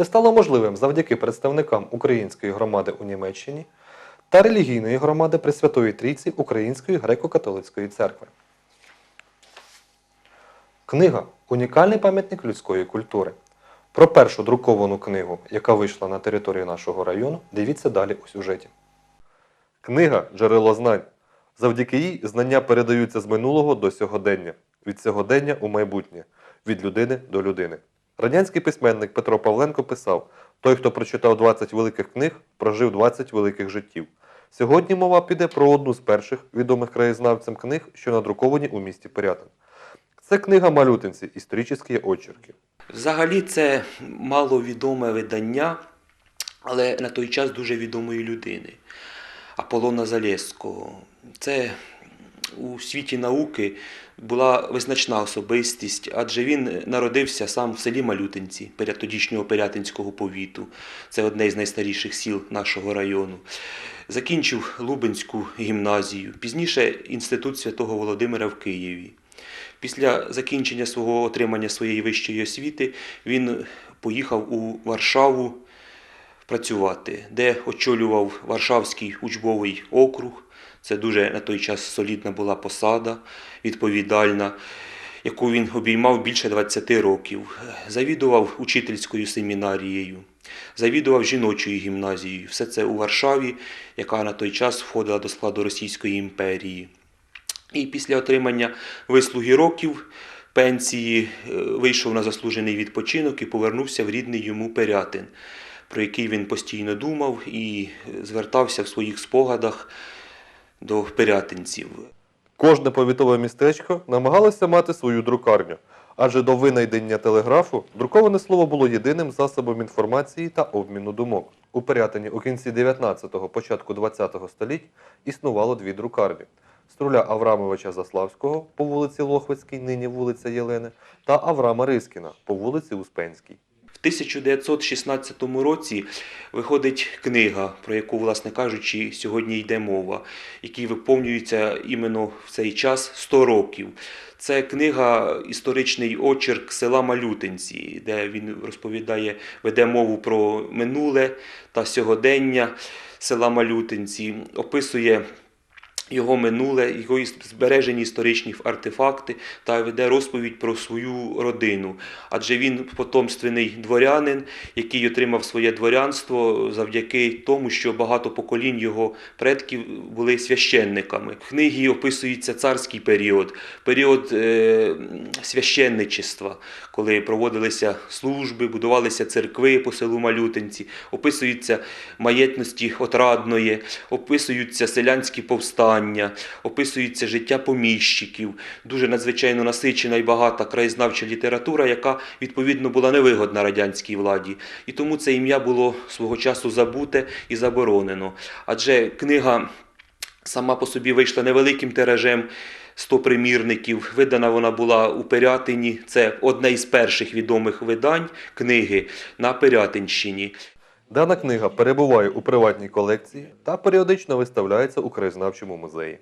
Це стало можливим завдяки представникам української громади у Німеччині та релігійної громади Пресвятої Трійці Української греко-католицької церкви. Книга унікальний пам'ятник людської культури. Про першу друковану книгу, яка вийшла на території нашого району, дивіться далі у сюжеті. Книга джерело знань. Завдяки їй знання передаються з минулого до сьогодення, від сьогодення у майбутнє, від людини до людини. Радянський письменник Петро Павленко писав: той, хто прочитав 20 великих книг, прожив 20 великих життів. Сьогодні мова піде про одну з перших відомих краєзнавцям книг, що надруковані у місті Пирятин. Це книга Малютинці історичні очерки. Взагалі це маловідоме видання, але на той час дуже відомої людини Аполлона Залєзького. Це у світі науки була визначна особистість, адже він народився сам в селі Малютинці, тодішнього Пирятинського повіту. Це одне із найстаріших сіл нашого району. Закінчив Лубенську гімназію, пізніше інститут святого Володимира в Києві. Після закінчення свого отримання своєї вищої освіти він поїхав у Варшаву працювати, де очолював Варшавський учбовий округ. Це дуже на той час солідна була посада, відповідальна, яку він обіймав більше 20 років. Завідував учительською семінарією, завідував жіночою гімназією. Все це у Варшаві, яка на той час входила до складу Російської імперії. І після отримання вислуги років пенсії е, вийшов на заслужений відпочинок і повернувся в рідний йому Пирятин, про який він постійно думав і е, звертався в своїх спогадах до пирятинців. Кожне повітове містечко намагалося мати свою друкарню, адже до винайдення телеграфу друковане слово було єдиним засобом інформації та обміну думок. У Пирятині у кінці 19-го, початку 20-го століть існувало дві друкарні. Струля Аврамовича Заславського по вулиці Лохвицькій, нині вулиця Єлени, та Аврама Рискіна по вулиці Успенській. В 1916 році виходить книга, про яку, власне кажучи, сьогодні йде мова, якій виповнюється іменно в цей час 100 років. Це книга історичний очерк села Малютинці, де він розповідає, веде мову про минуле та сьогодення села Малютинці, описує його минуле, його збережені історичні артефакти та веде розповідь про свою родину. Адже він потомственний дворянин, який отримав своє дворянство завдяки тому, що багато поколінь його предків були священниками. В книгі описується царський період, період е, священничества, коли проводилися служби, будувалися церкви по селу Малютинці, описуються маєтності отрадної, описуються селянські повстання, описується життя поміщиків, дуже надзвичайно насичена і багата краєзнавча література, яка відповідно була невигодна радянській владі. І тому це ім'я було свого часу забуте і заборонено. Адже книга сама по собі вийшла невеликим тиражем. 100 примірників. Видана вона була у Пирятині. Це одне із перших відомих видань книги на Пирятинщині. Дана книга перебуває у приватній колекції та періодично виставляється у краєзнавчому музеї.